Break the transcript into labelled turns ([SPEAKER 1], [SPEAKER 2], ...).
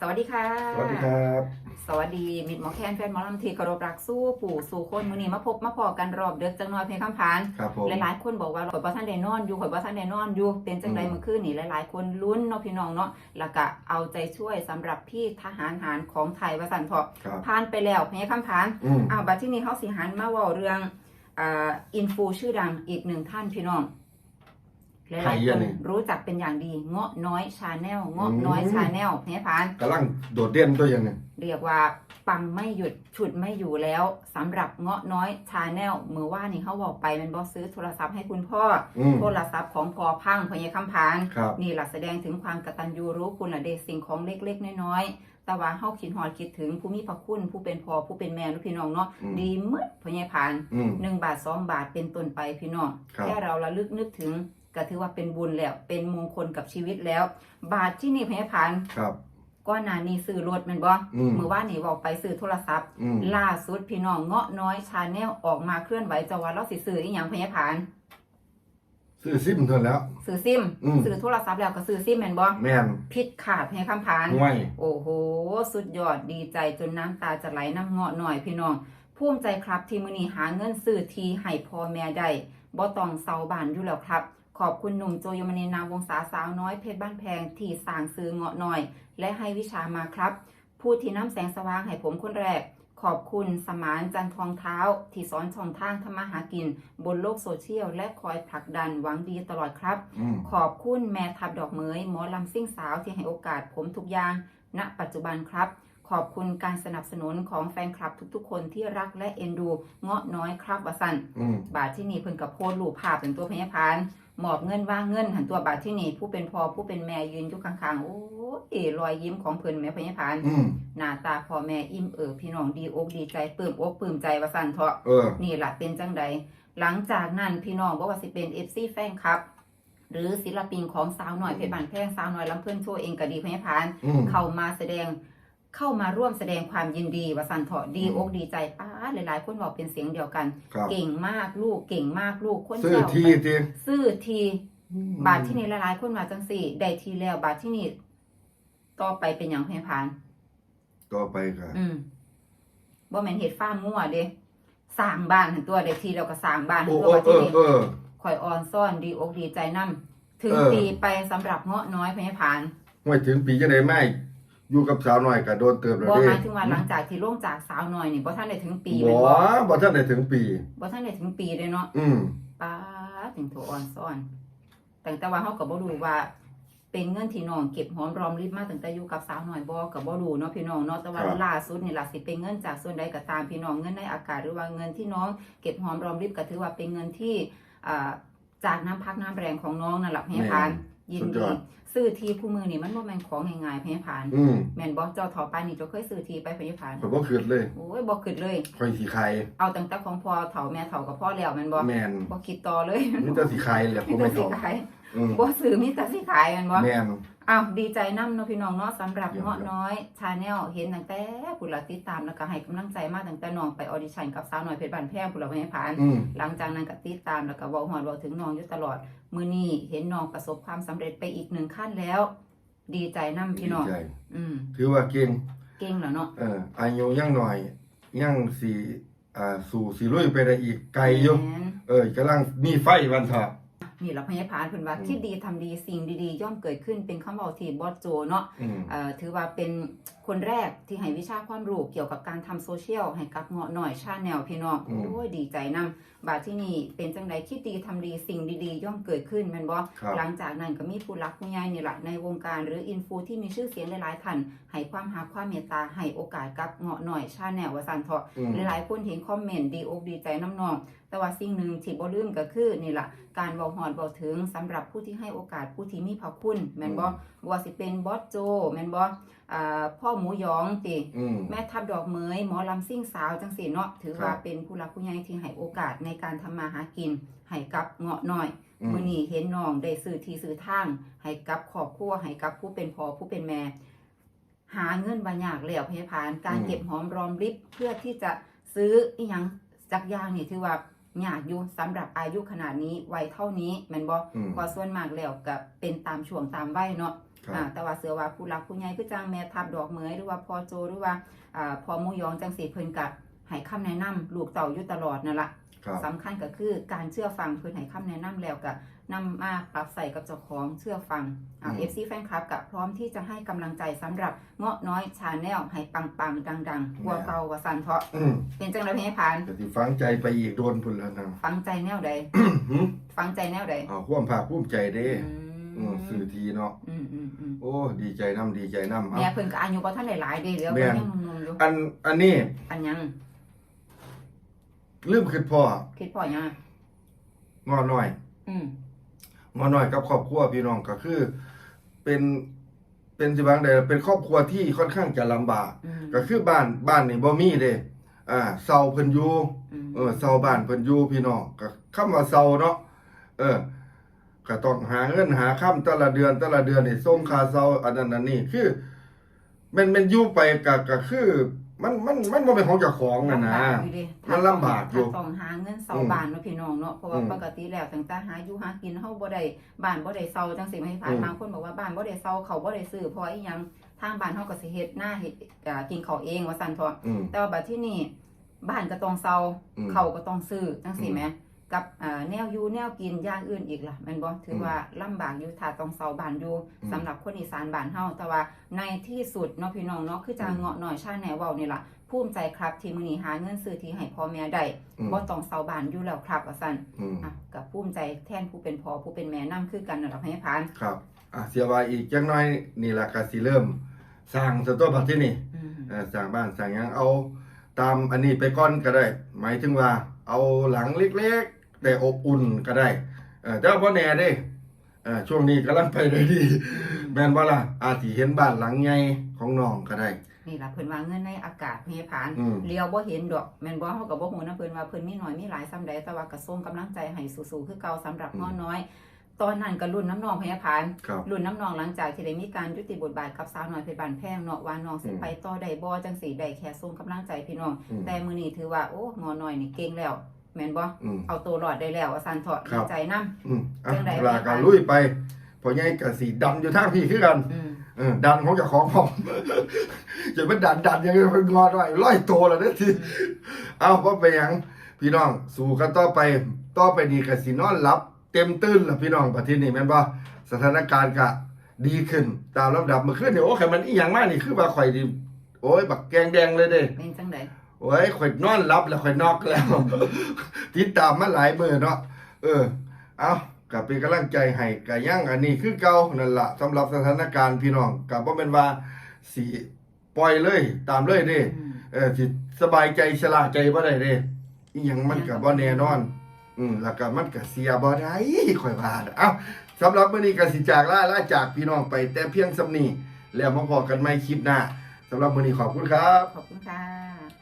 [SPEAKER 1] สวัสดีค่ะ
[SPEAKER 2] สวัสดีครับ
[SPEAKER 1] สวัสดี มิตรหมอแคนแฟนหมอลำทีกรบรักสู้ปู่สู่คนมือนี้มาพบมาพอกันรอบเดือกจังน้อยเพลงคำพาน
[SPEAKER 2] ครับผม
[SPEAKER 1] หลายๆคนบอกว่าข่อยบ่ทันได้นอนอยู่ข่อยบ่ทันได้นอนอยู่เป็นจังได
[SPEAKER 2] อืม
[SPEAKER 1] เมื่อคืนนี่หลายๆ คนลุ้นเนาะพี่น้องเนาะแล้วก็เอาใจช่วยสำหรับพี่ทหารหารของไทยว่าสั่นเถาะ
[SPEAKER 2] ครับ
[SPEAKER 1] ผ่านไปแล้วเพลงคำพาน
[SPEAKER 2] อืม
[SPEAKER 1] อ้าวบัดที่นี้เขาสิหันมาเว้าเรื่องอ่าอินฟูชื่อดังอีกหนึ่งท่านพี่น้อง ห
[SPEAKER 2] ใคร
[SPEAKER 1] ลายๆ
[SPEAKER 2] เย
[SPEAKER 1] ค
[SPEAKER 2] อะ
[SPEAKER 1] น
[SPEAKER 2] นี่
[SPEAKER 1] รู้จักเป็นอย่างดีเงาะน้อยชาแนลเงาะ
[SPEAKER 2] อืม
[SPEAKER 1] น้อยชาแนลเพลงพาน
[SPEAKER 2] กำลังโดดเด่นตัวอย่างหนึง
[SPEAKER 1] เรียกว่าปังไม่หยุดฉุดไม่อยู่แล้วสำหรับเงาะน้อยชาแนลมือว่านี่เขาบอกไปมันบอซื้อโทรศัพท์ให้คุณพ่อ
[SPEAKER 2] อืม
[SPEAKER 1] โทรศัพท์ของพอพังพญคำพาน
[SPEAKER 2] ครับ
[SPEAKER 1] นี่หลักแสดงถึงความกตัญญูรู้คุณละเดชสิ่งของเล็กๆ น้อยๆแต่ว่าเฮาคิดหอดคิดถึงผู้มีพระคุณผู้เป็นพ่อผู้เป็นแม่ลูกพี่น้องเนาะ
[SPEAKER 2] อืม
[SPEAKER 1] ดีมืดพญพาน
[SPEAKER 2] อืม
[SPEAKER 1] หนึ่งบาทสองบาทเป็นต้นไปพี่น้อง
[SPEAKER 2] ครับ
[SPEAKER 1] แค่เราระลึกนึกถึง ก็ถือว่าเป็นบุญแล้ว เป็นมงคลกับชีวิตแล้ว บาทที่นี่พญพาน
[SPEAKER 2] ครับ
[SPEAKER 1] ก็นานี่ซื้อรถแมันบ่
[SPEAKER 2] อืม
[SPEAKER 1] มือว่านี่บอกไปซื้อโทรศัพท์
[SPEAKER 2] อืม
[SPEAKER 1] ล่าสุดพี่น้องเงาะน้อยชาแนลออกมาเคลื่อนไหวจะว่าเราสิซื้ออีหยังพญาผาน
[SPEAKER 2] ซื้อซิมเท่านั้นแล้ว
[SPEAKER 1] ซื้อซิม
[SPEAKER 2] อืม
[SPEAKER 1] ซื้อโทรศัพท์แล้วก็ซื้อซิมแม่นบ่
[SPEAKER 2] แม่น
[SPEAKER 1] ผิดขาดพญาคำผาน
[SPEAKER 2] ห่วย
[SPEAKER 1] โอ้โห สุดยอดดีใจจนน้ำตาจะไหลน้ำเงาะหน่อยพี่น้องภูมิใจครับที่มื้อนี้หาเงินซื้อทีให้พ่อแม่ได้บ่ต้องเซาบ้านอยู่แล้วครับ ขอบคุณหนุ่มโจยมณีนามวงศาสาวน้อยเพชรบ้านแพงที่สร้างซื้อเงาะหน่อย และให้วิชามาครับ ผู้ที่นำแสงสว่างให้ผมคนแรก ขอบคุณสมานจันทร์ทองเท้า ที่สอนช่องทางทำมาหากิน บนโลกโซเชียล และคอยผลักดันหวังดีตลอดครับ
[SPEAKER 2] อืม
[SPEAKER 1] ขอบคุณแม่ทับดอกเหมยหมอลำซิ่งสาวที่ให้โอกาสผมทุกอย่าง ณ ปัจจุบันครับ ขอบคุณการสนับสนุนของแฟนคลับทุกๆ คนที่รักและเอ็นดู เงาะน้อยครับวสัน
[SPEAKER 2] อืม
[SPEAKER 1] บาทที่นี่เพิ่นกับโพสต์รูปภาพเป็นตัวพยาพาน หมอบเงินว่างเงินหันตัวบาทที่นี่ผู้เป็นพ่อผู้เป็นแม่ยืนอยู่ข้างๆโอ้ยรอยยิ้มของเพิ่นแม่พยาพาน
[SPEAKER 2] อืม
[SPEAKER 1] หน้าตาพ่อแม่อิ่มเอิบพี่น้องดีอกดีใจปลื้มอกปลื้มใจว่าสั่นเถาะ
[SPEAKER 2] เออ
[SPEAKER 1] นี่ล่ะเป็นจังใดหลังจากนั้นพี่น้องบ่ว่าสิเป็น FC แฟนคลับ หรือศิลปินของสาวหน่อยเพชรบานแพงสาวหน่อยลำเพิ่นโชว์เองก็ดีพยาพาน
[SPEAKER 2] อืม
[SPEAKER 1] เข้ามาแสดง เข้ามาร่วมแสดงความยินดีว่าสันเถาะดี
[SPEAKER 2] อืม
[SPEAKER 1] อกดีใจป้าดหลายๆ คนบอกเป็นเสียงเดียวกัน
[SPEAKER 2] ครับ
[SPEAKER 1] เก่งมากลูกเก่งมากลูกคน
[SPEAKER 2] ซื้อ
[SPEAKER 1] เจ้า
[SPEAKER 2] ที่
[SPEAKER 1] ไป
[SPEAKER 2] ที
[SPEAKER 1] ซื้อทีบาทที่นี่หลายๆ คนมาจังสี่ได้ทีแล้วบาทที่นี่ต่อไปเป็นอย่างเพยพาน
[SPEAKER 2] ต่อไปค่ะ
[SPEAKER 1] อืมบ่แม่นเฮ็ดฟาร์มงัวเด้สร้างบ้านหันตัวได้ทีแล้วก็สร้างบ้านหั
[SPEAKER 2] โอ้
[SPEAKER 1] นตั
[SPEAKER 2] โอ้
[SPEAKER 1] วบาท
[SPEAKER 2] เอ
[SPEAKER 1] ที่
[SPEAKER 2] อ
[SPEAKER 1] นี่
[SPEAKER 2] เออ
[SPEAKER 1] ข่อยอ่อนซ่อนดีอกดีใจนํถึง
[SPEAKER 2] เออ
[SPEAKER 1] ปีไปสำหรับเงาะน้อยเพยพาน
[SPEAKER 2] ห่วยถึงปีจะได้ไม่ อยู่กับสาวน้อยก็โดนเติมแล้ว
[SPEAKER 1] บ่
[SPEAKER 2] เด้
[SPEAKER 1] หมายถึงว่าหลังจากที่ลงจากสาวน้อยนี่บ่ทันได้ถึงปีแม่
[SPEAKER 2] บ่
[SPEAKER 1] นบ่
[SPEAKER 2] บ่ทันได้ถึงปี
[SPEAKER 1] บ่ทันได้ถึงปีเลยเนาะ
[SPEAKER 2] อืม
[SPEAKER 1] ป้าดถึงโถอ่อนซ่อนแต่แต่ว่าเฮาก็บ่รู้ว่า เป็นเงินที่น้องเก็บหอมรอมริบมาตั้งแต่อยู่กับสาวน้อยบ่ก็บ่รู้เนาะพี่น้องเนาะแต่ว่า
[SPEAKER 2] ครับ
[SPEAKER 1] ล่าสุดนี่ล่ะสิเป็นเงินจากส่วนใดก็ตามพี่น้องเงินในอากาศหรือว่าเงินที่น้องเก็บหอมรอมริบก็ถือว่าเป็นเงินที่อ่าจากน้ำพักน้ำแรงของน้องนั่นแหละพี่พาน ยิน
[SPEAKER 2] สุดย
[SPEAKER 1] ดี
[SPEAKER 2] อด
[SPEAKER 1] ซื้อทีคู่มือนี่มันบ่แม่นของง่ายๆพี่พาน
[SPEAKER 2] อืม
[SPEAKER 1] แม่นบ่เจ้าถอไปนี่เจ้าเคยซื้อทีไปพี่พาน
[SPEAKER 2] ข่อยบ่คิดเลย
[SPEAKER 1] โอ้ยบ่คิดเลย
[SPEAKER 2] ข่อยสิขาย
[SPEAKER 1] เอาตั้งแต่ของพ่อเฒ่าแม่เฒ่ากับพ่อแล้วแม่นบ่
[SPEAKER 2] แม่น
[SPEAKER 1] บ่คิดต่อเลย
[SPEAKER 2] มีแต่สิขายแหละ
[SPEAKER 1] มี
[SPEAKER 2] บ่
[SPEAKER 1] แต่
[SPEAKER 2] แม่น
[SPEAKER 1] สิ
[SPEAKER 2] เขา
[SPEAKER 1] ขาย
[SPEAKER 2] อืม
[SPEAKER 1] บ่ซื้อมีแต่สิขายแม่นบ่
[SPEAKER 2] แม่น
[SPEAKER 1] อ้าวดีใจนํเนาะพี่น้องเนาะสำหรับ
[SPEAKER 2] เยี่ยม
[SPEAKER 1] เงาะน้อยชาแนลเห็นตั้งแต่ผู้ละติดตามแล้วก็ให้กำลังใจมาตั้งแต่น้องไปออดิชั่นกับสาวน้อยเพชรบ้านแพงผู้ละไม่ผ่าน
[SPEAKER 2] อืม
[SPEAKER 1] หลังจากนั้นก็ติดตามแล้วก็เว้าฮอดเว้าถึงน้องอยู่ตลอด มื้อนี้เห็นน้องประสบความสำเร็จไปอีกหนึ่งขั้นแล้ว ดีใจนํ
[SPEAKER 2] ดี
[SPEAKER 1] พี่น้อง
[SPEAKER 2] ใจ
[SPEAKER 1] อืม
[SPEAKER 2] ถือว่าเก่ง
[SPEAKER 1] เก่งแล้วเนาะ
[SPEAKER 2] เอออายุยังหน่อยยังสิอ่าสู่สิลุยไปได้อีกไกลอยู่
[SPEAKER 1] แม่น
[SPEAKER 2] เออกำลังมีไฟวันเถาะ
[SPEAKER 1] นี่เราพยาพานเพิ่นว่า
[SPEAKER 2] อืม
[SPEAKER 1] คิดดีทำดีสิ่งดีๆ ย่อมเกิดขึ้นเป็นคำเว้าที่บอสโจเนาะ
[SPEAKER 2] อืม
[SPEAKER 1] เอ่อถือว่าเป็นคนแรกที่ให้วิชาความรู้เกี่ยวกับการทำโซเชียลให้กับเงาะหน่อยชาแนลพี่น้อง
[SPEAKER 2] อืม
[SPEAKER 1] โอ้ยดีใจนำบาดที่นี่เป็นจังใดคิดดีทำดีสิ่งดีๆ ย่อมเกิดขึ้นแม่นบ่
[SPEAKER 2] ครับ
[SPEAKER 1] หลังจากนั้นก็มีผู้รักผู้ใหญ่นี่แหละในวงการหรืออินฟูที่มีชื่อเสียงหลายๆท่านให้ความหาความเมตตาให้โอกาสกับเงาะหน่อยชาแนลว่าซั่นเถาะ
[SPEAKER 2] อืม
[SPEAKER 1] หลายๆคนเห็นคอมเมนต์ดีอกดีใจน้ำนอง แต่ว่าสิ่งหนึ่งที่บ่ลืมก็คือนี่ล่ะการเว้าฮอดเว้าถึงสำหรับผู้ที่ให้โอกาสผู้ที่มีพระคุณแม่นบ่บ่ว่าสิเป็นบอสโจแม่นบ่อ่าพ่อหมูหยองติ
[SPEAKER 2] อืม
[SPEAKER 1] แม่ทับดอกเหมยหมอลำซิ่งสาวจังสี่เนาะถือว่า
[SPEAKER 2] ครับ
[SPEAKER 1] เป็นผู้รักผู้ใหญ่ที่ให้โอกาสในการทำมาหากินให้กับเงาะน้อย
[SPEAKER 2] อืม
[SPEAKER 1] มื้อนี้เห็นน้องได้ซื้อที่ซื้อทางให้กับครอบครัวให้กับผู้เป็นพ่อผู้เป็นแม่หาเงินบางอย่างแล้วพยาพานการ
[SPEAKER 2] อืม
[SPEAKER 1] เก็บหอมรอมริบเพื่อที่จะซื้ออีหยังจักอย่างนี่ถือว่า ยากอยู่สำหรับอายุขนาดนี้วัยเท่านี้แม่นบ่
[SPEAKER 2] อืม
[SPEAKER 1] ก็ส่วนมากแล้วก็เป็นตามช่วงตามวัยเนาะ
[SPEAKER 2] ครับ
[SPEAKER 1] อ่าแต่ว่าเสือว่าผู้รักผู้ใหญ่คือจังแม่ทับดอกเหมยหรือว่าพ่อโจหรือว่าอ่าพ่อหมูยองจังสีเพิ่นกะให้คำแนะนำลูกเต่าอยู่ตลอดนั่นละ
[SPEAKER 2] ครับ
[SPEAKER 1] สำคัญก็คือการเชื่อฟังเพิ่นให้คำแนะนำแล้วก็ นำมาปรับใส่กับเจ้าของเชื่อฟังอ่า FC แฟนคลับกับพร้อมที่จะให้กำลังใจสำหรับเงาะน้อยชาแนลให้ปังๆดังๆกว่าเก่าว่าซั่นเพราะ
[SPEAKER 2] อืม
[SPEAKER 1] เป็นจังได๋พี่ผ่าน
[SPEAKER 2] ก็สิฟังใจไปอีกโดนพุ่นแล้วนะ
[SPEAKER 1] ฟังใจแนวใด
[SPEAKER 2] หึ
[SPEAKER 1] ฟังใจแนวใด
[SPEAKER 2] เอาความภาคภูมิใจเด้
[SPEAKER 1] อื
[SPEAKER 2] อืม
[SPEAKER 1] ม
[SPEAKER 2] สื่อทีเนาะ
[SPEAKER 1] อืมอืมอืม
[SPEAKER 2] โอ้ดีใจนํดีใจนํเอา
[SPEAKER 1] แม่เพิ่นก็อายุบ่ทันได้หลายเด้เดี๋ยว
[SPEAKER 2] แม่
[SPEAKER 1] เพิ่น
[SPEAKER 2] น
[SPEAKER 1] ยังหนุ่มๆอยู่
[SPEAKER 2] อันอันนี้
[SPEAKER 1] อันยัง
[SPEAKER 2] ลืมคิดพ่อ
[SPEAKER 1] คิดพ่อยัง
[SPEAKER 2] งอน้อย
[SPEAKER 1] อืม
[SPEAKER 2] งอน้อยกับครอบครัวพี่น้องก็คือ เป็นเป็นสิบางใดเป็นครอบครัวที่ค่อนข้างจะลำบาก
[SPEAKER 1] อืม
[SPEAKER 2] ก็คือบ้านบ้านนี่บ่มีเด้อ่าเซาเพิ่นอยู่
[SPEAKER 1] อืม
[SPEAKER 2] เออเซาบ้านเพิ่นอยู่พี่น้องก็คำว่าเซาเนาะเออก็ต้องหาเงินหาค่ำแต่ละเดือนแต่ละเดือนนี่ส่งค่าเซาอันนั้นอันนี้คือแมันแมันอยู่ไปก็ก็คือ มันมันมันบ่เป็นของเจ้าของน่ะนะ
[SPEAKER 1] ลำบากอยู่ดิ
[SPEAKER 2] มันลำบากอยู่
[SPEAKER 1] ถ้ต้องหาเงินเซา
[SPEAKER 2] อืม
[SPEAKER 1] บ้านเนาะพี่น้องเนาะเพราะว่า
[SPEAKER 2] อืม
[SPEAKER 1] ปกติแล้วตั้งแต่หาอยู่หากินเฮาบ่ได้บ้านบ่ได้เซาจังซี่ไม่ผ่าน
[SPEAKER 2] อืม
[SPEAKER 1] บางคนบอกว่าบ้านบ่ได้เซาเขาบ่ได้ซื้อเพราะว่าอีหยังทางบ้านเฮาก็สิเฮ็ดหน้าเฮ็ดอ่ากินข้าวเองว่าซั่นเถาะ
[SPEAKER 2] อืม
[SPEAKER 1] แต่ว่าบัดที่นี่บ้านก็ต้องเซา
[SPEAKER 2] อืม
[SPEAKER 1] เขาก็ต้องซื้อจังซี่
[SPEAKER 2] อืม
[SPEAKER 1] แหม กับอ่าแนวอยู่แนวกินอย่างอื่นอีกล่ะแม่นบ่ถืออ
[SPEAKER 2] ม
[SPEAKER 1] ว่าลำบากอยู่ถ้าต้องเซาบ้านอยู่
[SPEAKER 2] อืม
[SPEAKER 1] สำหรับคนอีสานบ้านเฮาแต่ว่าในที่สุดเนาะพี่น้องเนาะคือจะ
[SPEAKER 2] อืม
[SPEAKER 1] เงาะหน่อยชาแนวเว้านี่ล่ะภูมิใจครับที่มื้อนี้หาเงินซื้อที่ให้พ่อแม่ได้
[SPEAKER 2] อืม
[SPEAKER 1] บ่ต้องเซาบ้านอยู่แล้วครับว่าซั่น
[SPEAKER 2] อืม
[SPEAKER 1] อะกับภูมิใจแทนผู้เป็นพ่อผู้เป็นแม่นํคือกันนั่นล่ะให้ผ่าน
[SPEAKER 2] ครับอะเสียว่าอีกจังน้อยนี่ล่ะก็สิเริ่มสร้างสตัวบัดที่นี่
[SPEAKER 1] อืม
[SPEAKER 2] เอ่อสร้างบ้านสร้างหยังเอาตามอันนี้ไปก่อนก็ได้ หมายถึงว่าเอาหลังเล็กๆ แต่อบอุ่นก็ได้เออแต่ว่าบ่แน่เด้เออช่วงนี้กำลังไปได้ดีแม่นบ่ล่ะอาจสิเห็นบ้านหลังใหญ่ของน้องก็ได้
[SPEAKER 1] นี่ล่ะเพิ่นว่าเงินในอากาศให้ผ่าน
[SPEAKER 2] อืม
[SPEAKER 1] เลี้ยวบ่เห็นดอกแม่นบ่เฮาก็บ่ฮู้นะเพิ่นว่าเพิ่นมีน้อยมีหลายซำใดแต่ว่าก็ส่งกำลังใจให้สู้ๆคือเก่าสำหรับ
[SPEAKER 2] อืม
[SPEAKER 1] ง้อน้อยตอนนั้นก็รุ่นน้ำนองพยาพาน
[SPEAKER 2] ครับ
[SPEAKER 1] รุ่นน้ำนองหลังจากที่ได้มีการยุติบทบาทกับสาวน้อยเพชรบานแพงเนาะว่าน้องสิ
[SPEAKER 2] อืม
[SPEAKER 1] ไปต่อได้บ่จังสีได้แค่ส่งกำลังใจพี่น้อง
[SPEAKER 2] อืม
[SPEAKER 1] แต่มื้อนี้ถือว่าโอ้งอน้อยนี่เก่งแล้ว แม่นบ่
[SPEAKER 2] อืม
[SPEAKER 1] เอาตัวรอดได้แล้วว่าซั่นเถาะ
[SPEAKER 2] ครับ
[SPEAKER 1] ดีใจนํ
[SPEAKER 2] อืมอะ
[SPEAKER 1] จังใด
[SPEAKER 2] ลาก็ลุยไปพอใหญ่ก็สิดันอยู่ทางพี่คือกัน
[SPEAKER 1] อืม
[SPEAKER 2] เออดันของเจ้าของผมจะเป็นดันดันยังไงเป็นงอดไว้ร้อยโตแล้วเนี่ยทีเอาเพราะไปนหยังพี่น้อง สู่กันต่อไปต่อไปนี่ก็สินอนหลับ เต็มตื้นล่ะพี่น้องประเทศนี้แม่นบ่สถานการณ์ก็ดีขึ้น ตามลำดับเมื่อคืนเนี่ยโอ้ใครมันอีหยังมากนี่คือว่าข่อยดิโอ้ยบักแกงแดงเลยเด้
[SPEAKER 1] เป็นจังได๋
[SPEAKER 2] โอ้ยข่อยนอนหลับแล้วข่อยนอกแล้ว ติดตามมาหลายมื้อเนาะเออ เอาก็เป็นกำลังใจให้ก็ยังอันนี้คือเก่านั่นล่ะสำหรับสถานการณ์พี่น้องก็บ่แม่นว่าสิปล่อยเลย ตามเลยเด้
[SPEAKER 1] อืม
[SPEAKER 2] เออสิสบายใจสลาใจบ่ได้เด้อีหยังมันก็บ่แน่นอน อืมแล้วก็มันก็เสียบ่ได้ข่อยว่าน่ะเอ้าสำหรับมื้อนี้ก็สิจากลาลาจากพี่น้องไปแต่เพียงส่ำนี้แล้วมาพอกันใหม่คลิปหน้าสำหรับมื้อนี้ขอบคุณครับ
[SPEAKER 1] ขอบคุณค่ะ